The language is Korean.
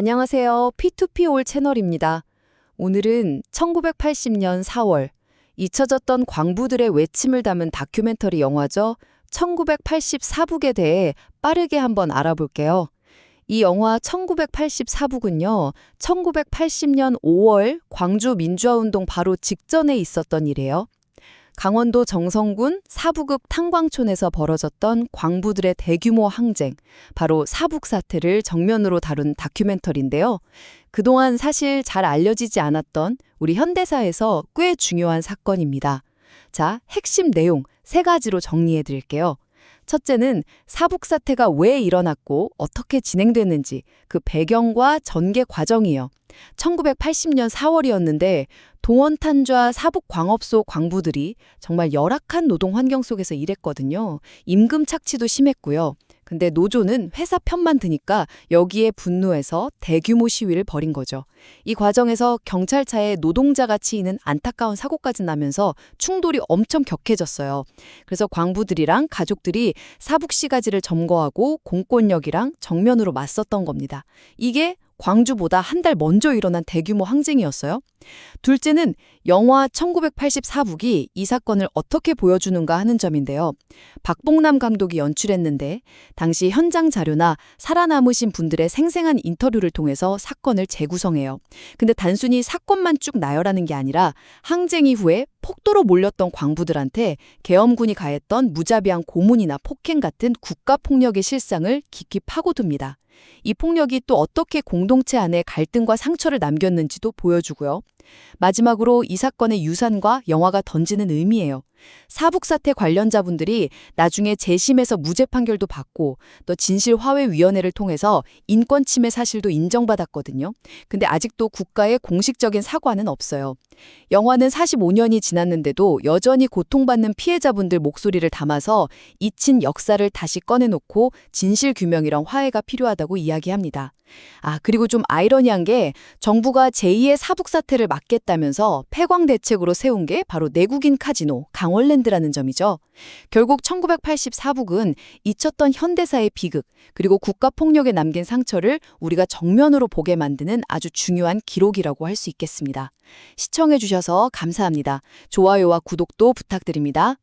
안녕하세요. P2P 올 채널입니다. 오늘은 1980년 4월 잊혀졌던 광부들의 외침을 담은 다큐멘터리 영화죠. 1984북에 대해 빠르게 한번 알아볼게요. 이 영화 1984북은요. 1980년 5월 광주 민주화운동 바로 직전에 있었던 일이에요. 강원도 정성군 사북읍 탄광촌에서 벌어졌던 광부들의 대규모 항쟁, 바로 사북 사태를 정면으로 다룬 다큐멘터리인데요. 그동안 사실 잘 알려지지 않았던 우리 현대사에서 꽤 중요한 사건입니다. 자, 핵심 내용 세 가지로 정리해 드릴게요. 첫째는 사북 사태가 왜 일어났고 어떻게 진행됐는지 그 배경과 전개 과정이요. 1980년 4월이었는데 동원탄좌 사북광업소 광부들이 정말 열악한 노동 환경 속에서 일했거든요. 임금 착취도 심했고요. 근데 노조는 회사 편만 드니까 여기에 분노해서 대규모 시위를 벌인 거죠. 이 과정에서 경찰차에 노동자가 치이는 안타까운 사고까지 나면서 충돌이 엄청 격해졌어요. 그래서 광부들이랑 가족들이 사북시가지를 점거하고 공권력이랑 정면으로 맞섰던 겁니다. 이게 광주보다 한 달 먼저 일어난 대규모 항쟁이었어요. 둘째는 영화 1984북이 이 사건을 어떻게 보여주는가 하는 점인데요. 박봉남 감독이 연출했는데 당시 현장 자료나 살아남으신 분들의 생생한 인터뷰를 통해서 사건을 재구성해요. 근데 단순히 사건만 쭉 나열하는 게 아니라 항쟁 이후에 폭도로 몰렸던 광부들한테 계엄군이 가했던 무자비한 고문이나 폭행 같은 국가폭력의 실상을 깊이 파고듭니다. 이 폭력이 또 어떻게 공동체 안에 갈등과 상처를 남겼는지도 보여주고요. 마지막으로 이 사건의 유산과 영화가 던지는 의미예요. 사북 사태 관련자분들이 나중에 재심에서 무죄 판결도 받고 또 진실화훼위원회를 통해서 인권 침해 사실도 인정받았거든요. 근데 아직도 국가의 공식적인 사과는 없어요. 영화는 45년이 지났는데도 여전히 고통받는 피해자분들 목소리를 담아서 잊힌 역사를 다시 꺼내놓고 진실 규명이랑 화해가 필요하다고 이야기합니다. 아, 그리고 좀 아이러니한 게 정부가 제2의 사북 사태를 막겠다면서 폐광 대책으로 세운 게 바로 내국인 카지노 강원랜드라는 점이죠. 결국 1984북은 잊혔던 현대사의 비극 그리고 국가 폭력에 남긴 상처를 우리가 정면으로 보게 만드는 아주 중요한 기록이라고 할 수 있겠습니다. 시청해 주셔서 감사합니다. 좋아요와 구독도 부탁드립니다.